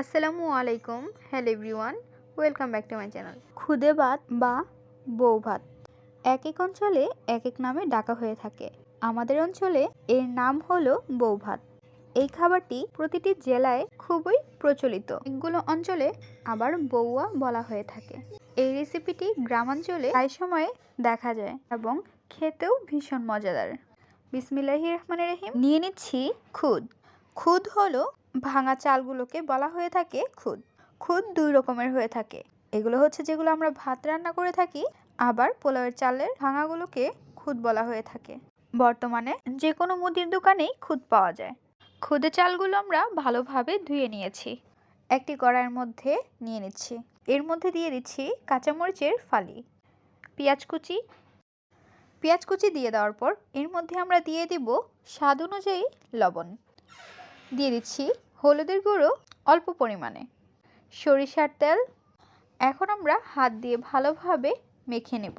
আসসালামু আলাইকুম, hello everyone, welcome back to my channel. খুদে ভাত বা বউ ভাত। এক এক অঞ্চলে এক এক নামে ডাকা হয়ে থাকে। আমাদের অঞ্চলে এর নাম হলো বউ ভাত। এই খাবারটি প্রতিটি জেলায় খুবই প্রচলিত। এগুলো অঞ্চলে আবার বউয়া বলা হয়ে থাকে। এই রেসিপিটি গ্রামাঞ্চলে প্রায় সময় দেখা যায় এবং খেতেও ভীষণ মজাদার। বিসমিল্লাহির রহমানির রহিম। নিয়ে নিচ্ছি খুদ। খুদ হলো ভাঙা চালগুলোকে বলা হয়ে থাকে খুদ। খুদ দুই রকমের হয়ে থাকে। এগুলো হচ্ছে যেগুলো আমরা ভাত রান্না করে থাকি, আবার পোলাওয়ের চালের ভাঙাগুলোকে খুদ বলা হয়ে থাকে। বর্তমানে যে কোনো মুদির দোকানেই খুদ পাওয়া যায়। খুদে চালগুলো আমরা ভালোভাবে ধুয়ে নিয়েছি। একটি কড়াইয়ের মধ্যে নিয়ে নিচ্ছি। এর মধ্যে দিয়ে দিচ্ছি কাঁচামরিচের ফালি, পেঁয়াজ কুচি। পেঁয়াজ কুচি দিয়ে দেওয়ার পর এর মধ্যে আমরা দিয়ে দিব স্বাদ অনুযায়ী লবণ। দিয়ে দিচ্ছি হলুদের গুঁড়ো অল্প পরিমাণে। সরিষার তেল। এখন আমরা হাত দিয়ে ভালোভাবে মেখে নেব।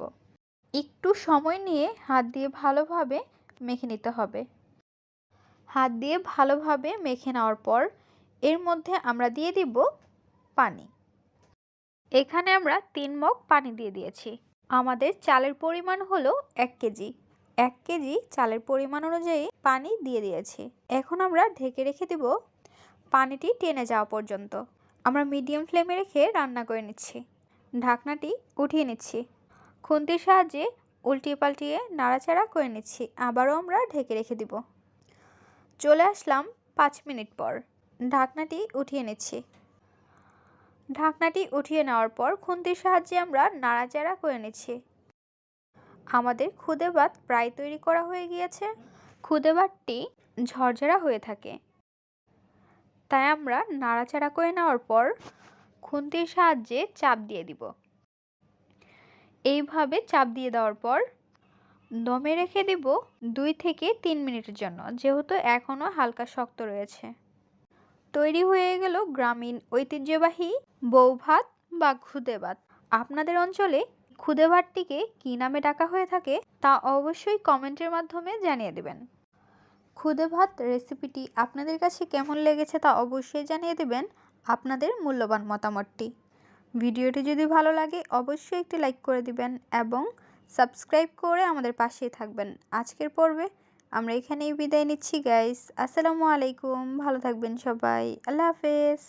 একটু সময় নিয়ে হাত দিয়ে ভালোভাবে মেখে নিতে হবে। হাত দিয়ে ভালোভাবে মেখে নেওয়ার পর এর মধ্যে আমরা দিয়ে দিব পানি। এখানে আমরা তিন মগ পানি দিয়ে দিয়েছি। আমাদের চালের পরিমাণ হলো এক কেজি। এক কেজি চালের পরিমাণ অনুযায়ী পানি দিয়ে দিয়েছি। এখন আমরা ঢেকে রেখে দেব পানিটি টেনে যাওয়া পর্যন্ত। আমরা মিডিয়াম ফ্লেমে রেখে রান্না করে নিচ্ছি। ঢাকনাটি উঠিয়ে নিচ্ছি। খুন্তির সাহায্যে উল্টিয়ে পাল্টিয়ে নাড়াচাড়া করে নিচ্ছি। আবারও আমরা ঢেকে রেখে দিব। চলে আসলাম পাঁচ মিনিট পর। ঢাকনাটি উঠিয়ে নিচ্ছি। ঢাকনাটি উঠিয়ে নেওয়ার পর খুন্তির সাহায্যে আমরা নাড়াচাড়া করে নিচ্ছি। আমাদের খুদে ভাত প্রায় তৈরি করা হয়ে গিয়েছে। খুদে ভাতটি ঝরঝরা হয়ে থাকে। তাই আমরা নাড়াচাড়া করে নেওয়ার পর খুন্তির সাহায্যে চাপ দিয়ে দিব। এইভাবে চাপ দিয়ে দেওয়ার পর দমে রেখে দিব দুই থেকে তিন মিনিটের জন্য, যেহেতু এখনও হালকা শক্ত রয়েছে। তৈরি হয়ে গেল গ্রামীণ ঐতিহ্যবাহী বউ ভাত বা খুদে ভাত আপনাদের অঞ্চলে খুদে ভাতটিকে কী নামে ডাকা হয়ে থাকে তা অবশ্যই কমেন্টের মাধ্যমে জানিয়ে দেবেন। খুদে ভাত রেসিপিটি আপনাদের কাছে কেমন লেগেছে তা অবশ্যই জানিয়ে দেবেন আপনাদের মূল্যবান মতামতটি। ভিডিওটি যদি ভালো লাগে অবশ্যই একটি লাইক করে দিবেন এবং সাবস্ক্রাইব করে আমাদের পাশেই থাকবেন। আজকের পর্বে আমরা এখানেই বিদায় নিচ্ছি গাইস আসসালামু আলাইকুম। ভালো থাকবেন সবাই। আল্লাহ হাফেজ।